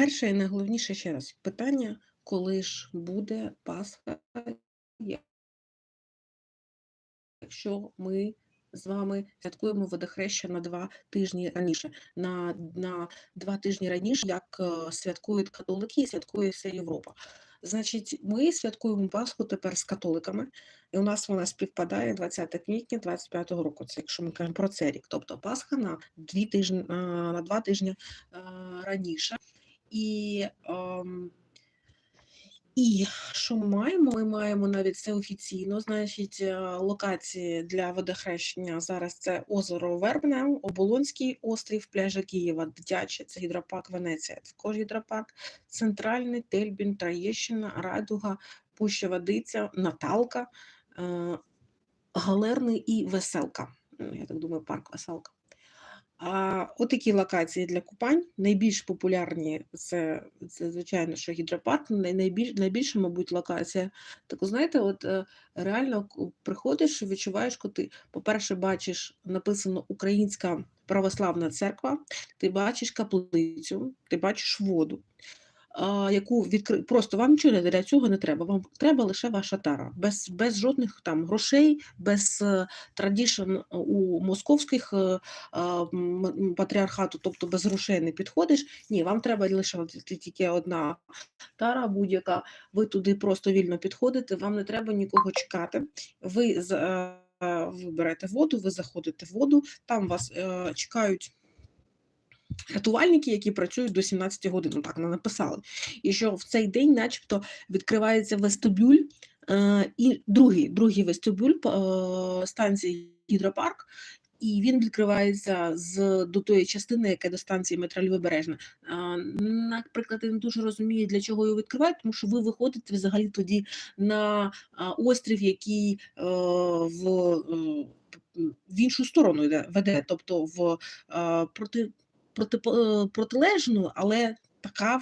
перше і найголовніше ще раз питання, коли ж буде Пасха, якщо ми з вами святкуємо водохреща на 2 тижні раніше. На на 2 тижні раніше, як е, святкують католики і святкує вся Європа. Значить, ми святкуємо Пасху тепер з католиками, і у нас вона співпадає 20 квітня 25-го року. Це якщо ми кажемо про цей рік. Тобто Пасха на 2 тижні на 2 тижні е, раніше. І ем, і що ми маємо? Ми маємо навіть це офіційно, значить, е, локації для водохрещення зараз це озеро Вербне, Оболонський острів, пляжа Києва, дитяче, це гідропарк Венеція, також гідропарк, Центральний, Тельбін, Троєщина, Радуга, Пуща Водиця, Наталка, е, Галерний і Веселка. Ну, я так думаю, парк Веселка. А отакі локації для купань найбільш популярні це, це звичайно, що гідропарк, найбільш, найбільша, мабуть, локація. Так, знаєте, от е, реально приходиш і відчуваєш, коли ти, по-перше, бачиш написано Українська православна церква, ти бачиш каплицю, ти бачиш воду яку відкри... просто вам нічого для цього не треба. Вам треба лише ваша тара, без без жодних там грошей, без традішн у московських е, патріархату, тобто без грошей не підходиш. Ні, вам треба лише тільки одна тара, будь-яка. Ви туди просто вільно підходите, вам не треба нікого чекати. Ви е, ви берете воду, ви заходите в воду, там вас е, чекають рятувальники, які працюють до 17 годин, ну так не написали. І що в цей день, начебто, відкривається вестибюль, е, і другий другий вестибюль е, станції гідропарк. І він відкривається з до тої частини, яка до станції метро Львобережна. Наприклад, я не дуже розумію, для чого його відкривають, тому що ви виходите взагалі тоді на острів, який е, в в іншу сторону веде, тобто в проти проти, е, протилежну, але така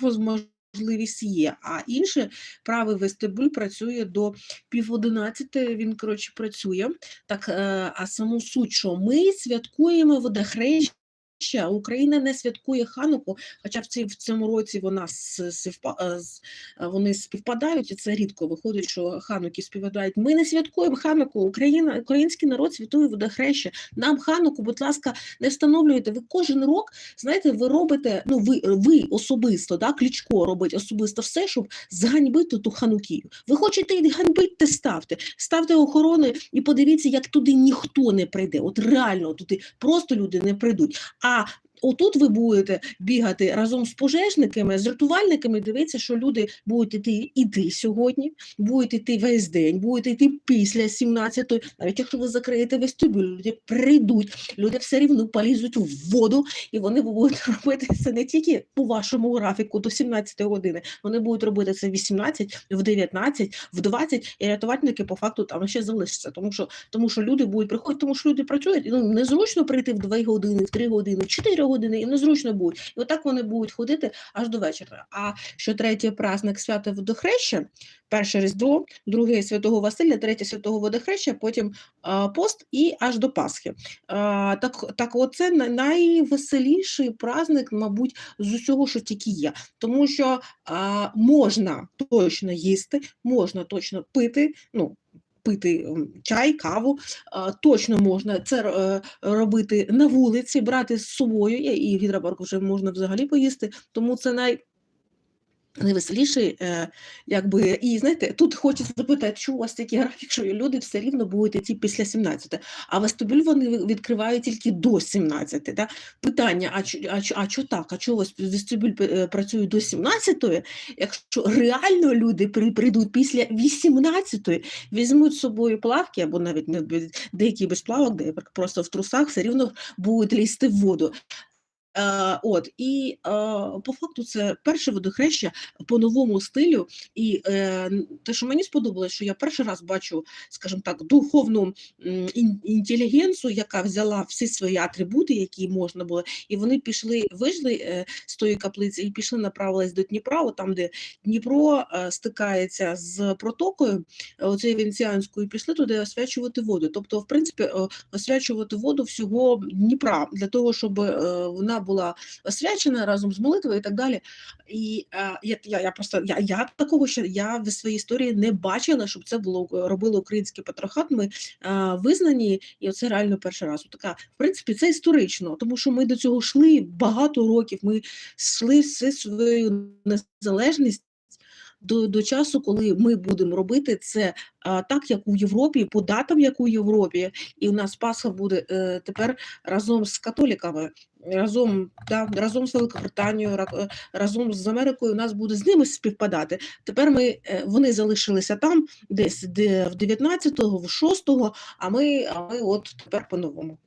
можливість є. А інше правий вестибуль працює до пів одинадцяти, він коротше працює. Так, е, а саму суть, що ми святкуємо водохрещення Ще Україна не святкує Хануку, хоча в цій в цьому році вона е, вони співпадають, і це рідко виходить, що хануки співпадають. Ми не святкуємо Хануку. Україна, український народ святує водохреще. Нам хануку, будь ласка, не встановлюєте. Ви кожен рок знаєте, ви робите. Ну ви ви особисто, да, Клічко робить особисто все, щоб зганьбити ту ханукію. Ви хочете її ганьбити, ставте, ставте охорони і подивіться, як туди ніхто не прийде. От реально туди просто люди не прийдуть. А Отут ви будете бігати разом з пожежниками, з рятувальниками, дивитися, що люди будуть йти іти сьогодні, будуть йти весь день, будуть йти після 17-ї, навіть якщо ви закриєте вестибюль, люди прийдуть, люди все рівно полізуть в воду, і вони будуть робити це не тільки по вашому графіку до 17 години, вони будуть робити це в 18, в 19, в 20, і рятувальники по факту там ще залишаться, тому що тому що люди будуть приходити, тому що люди працюють, і ну, незручно прийти в 2 години, в 3 години, в 4 години, їм незручно буде. І отак вони будуть ходити аж до вечора. А що третій праздник свято водохреща, перше Різдво, друге святого Василя, третє святого водохреща, потім а, пост і аж до Пасхи. А, Так так оце найвеселіший праздник, мабуть, з усього, що тільки є. Тому що а, можна точно їсти, можна точно пити. ну, пити чай, каву, точно можна це е, робити на вулиці, брати з собою, і гідропарк вже можна взагалі поїсти, тому це най найвеселіший, е, якби, і знаєте, тут хочеться запитати, що у вас такий графік, що люди все рівно будуть йти після 17, а вестибюль вони відкривають тільки до 17. Да? Питання: а а, а що так? А чого вестибюль е, працює до 17, якщо реально люди прийдуть після 18, візьмуть з собою плавки, або навіть деякі без плавок, де просто в трусах все рівно будуть лізти в воду. Е, от і е, по факту це перше водохреща по новому стилю. І е, те, що мені сподобалось, що я перший раз бачу, скажімо так, духовну інтелігенцію, яка взяла всі свої атрибути, які можна було, і вони пішли, вийшли з тої каплиці і пішли, направились до Дніпра, там де Дніпро стикається з протокою оцею венеціанською, пішли туди освячувати воду. Тобто, в принципі, освячувати воду всього Дніпра для того, щоб вона була освячена разом з молитвою і так далі. І е, я, я, я просто я, я такого ще я в своїй історії не бачила, щоб це було робило український патрохат. Ми е, визнані, і це реально перший раз. Така, в принципі, це історично, тому що ми до цього йшли багато років. Ми йшли всю свою незалежність. До, до часу, коли ми будемо робити це а, так, як у Європі, по датам, як у Європі, і у нас Пасха буде е, тепер разом з католиками, разом, да, разом з Великобританією, е, разом з Америкою, у нас буде з ними співпадати. Тепер ми, е, вони залишилися там, десь де, в 19-го, в 6-го, а ми, а ми от тепер по-новому.